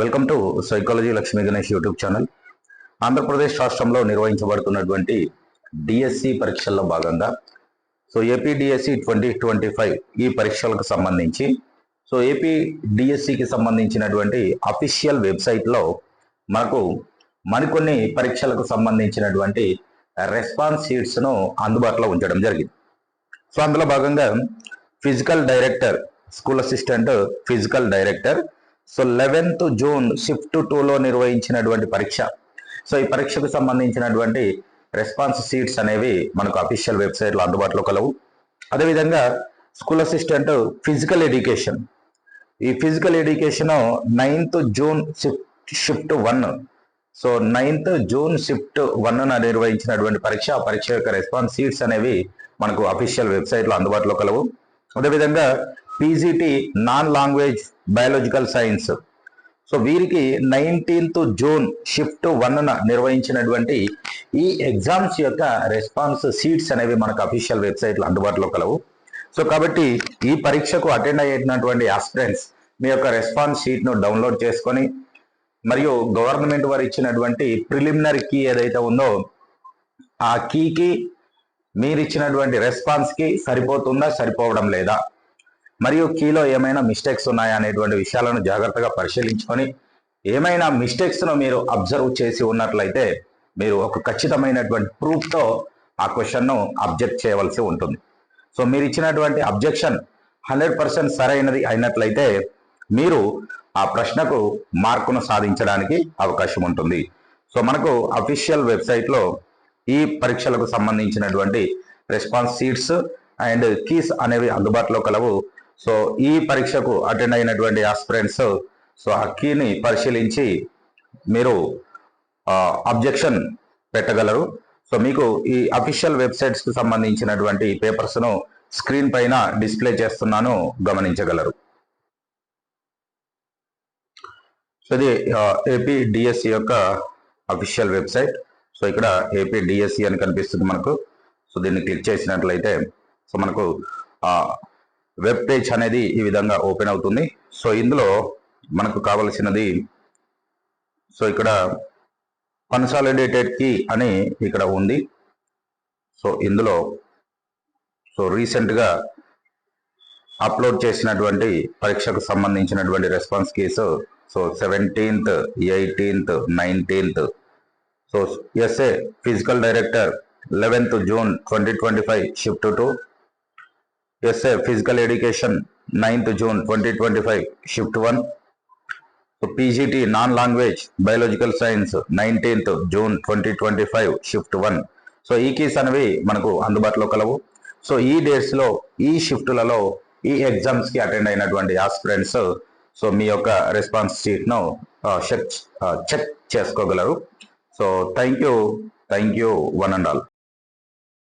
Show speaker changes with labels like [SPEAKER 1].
[SPEAKER 1] Welcome to psychology Lakshmi Ganesh YouTube channel Andhra Pradesh రాష్ట్రంలో నిర్వహించబడుతున్నటువంటి DSC పరీక్షల్లో భాగంగా so AP DSC twenty twenty five ఈ పరీక్షలకు సంబంధించి సో ఏపీ డిఎస్సికి సంబంధించినటువంటి అఫీషియల్ వెబ్సైట్లో మనకు మరికొన్ని పరీక్షలకు సంబంధించినటువంటి రెస్పాన్స్ షీట్స్ను అందుబాటులో ఉంచడం జరిగింది. సో అందులో భాగంగా physical director school assistant physical director so eleventh June shift టూలో నిర్వహించినటువంటి పరీక్ష. సో ఈ పరీక్షకు సంబంధించినటువంటి రెస్పాన్స్ సీట్స్ అనేవి మనకు అఫీషియల్ వెబ్సైట్లో అందుబాటులో కలవు. అదేవిధంగా స్కూల్ అసిస్టెంట్ ఫిజికల్ ఎడ్యుకేషన్. ఈ physical education ninth June shift shift one. So ninth June shift one నిర్వహించినటువంటి పరీక్ష ఆ పరీక్ష యొక్క రెస్పాన్స్ సీట్స్ అనేవి మనకు అఫీషియల్ వెబ్సైట్లో అందుబాటులో కలవు. అదేవిధంగా PGT non language biological science. So వీరికి నైన్టీన్త్ జూన్ షిఫ్ట్ వన్న నిర్వహించినటువంటి ఈ ఎగ్జామ్స్ యొక్క రెస్పాన్స్ సీట్స్ అనేవి మనకు అఫీషియల్ వెబ్సైట్లో అందుబాటులో కలవు. సో కాబట్టి ఈ పరీక్షకు అటెండ్ అయినటువంటి ఆస్పిరెంట్స్ మీ యొక్క రెస్పాన్స్ షీట్ను డౌన్లోడ్ చేసుకొని మరియు గవర్నమెంట్ వారు ఇచ్చినటువంటి ప్రిలిమినరీ కీ ఏదైతే ఉందో ఆ కీకి మీరు ఇచ్చినటువంటి రెస్పాన్స్కి సరిపోతుందా సరిపోవడం లేదా? మరియు కీలో ఏమైనా మిస్టేక్స్ ఉన్నాయా అనేటువంటి విషయాలను జాగ్రత్తగా పరిశీలించుకొని ఏమైనా మిస్టేక్స్ను మీరు అబ్జర్వ్ చేసి ఉన్నట్లయితే మీరు ఒక ఖచ్చితమైనటువంటి ప్రూఫ్తో ఆ క్వశ్చన్ను అబ్జెక్ట్ చేయవలసి ఉంటుంది. సో మీరు ఇచ్చినటువంటి అబ్జెక్షన్ హండ్రెడ్ పర్సెంట్ సరైనది అయినట్లయితే మీరు ఆ ప్రశ్నకు మార్కును సాధించడానికి అవకాశం ఉంటుంది. సో మనకు అఫీషియల్ వెబ్సైట్లో ఈ పరీక్షలకు సంబంధించినటువంటి రెస్పాన్స్ సీట్స్ అండ్ కీస్ అనేవి అందుబాటులో కలవు. సో ఈ పరీక్షకు అటెండ్ అయినటువంటి ఆస్పిరెంట్స్ సో ఆ కీని పరిశీలించి మీరు అబ్జెక్షన్ పెట్టగలరు. సో మీకు ఈ అఫీషియల్ వెబ్సైట్స్కి సంబంధించినటువంటి పేపర్స్ను స్క్రీన్ పైన డిస్ప్లే చేస్తున్నాను గమనించగలరు. సో ఇది ఏపీ డిఎస్సి యొక్క అఫీషియల్ వెబ్సైట్ సో ఇక్కడ ఏపీ డిఎస్సి అని కనిపిస్తుంది మనకు. సో దీన్ని క్లిక్ చేసినట్లయితే సో మనకు వెబ్ పేజ్ అనేది ఈ విధంగా ఓపెన్ అవుతుంది. సో ఇందులో మనకు కావలసినది సో ఇక్కడ కన్సాలిడేటెడ్ కీ అని ఇక్కడ ఉంది. సో ఇందులో సో రీసెంట్గా అప్లోడ్ చేసినటువంటి పరీక్షకు సంబంధించినటువంటి response keys so seventeenth eighteenth nineteenth so SA physical director eleventh June twenty twenty five shift two SA physical education ninth June twenty twenty five shift one PGT non language biological science nineteenth June twenty twenty five shift one so ఈ keys అనేవి మనకు అందుబాటులో కలవు. So ఈ డేట్స్లో ఈ షిఫ్ట్లలో ఈ ఎగ్జామ్స్కి attend అయినటువంటి ఆస్పిరెంట్స్ సో మీ యొక్క రెస్పాన్స్ షీట్ను చెక్ చెక్ చేసుకోగలరు. So thank you thank you one and all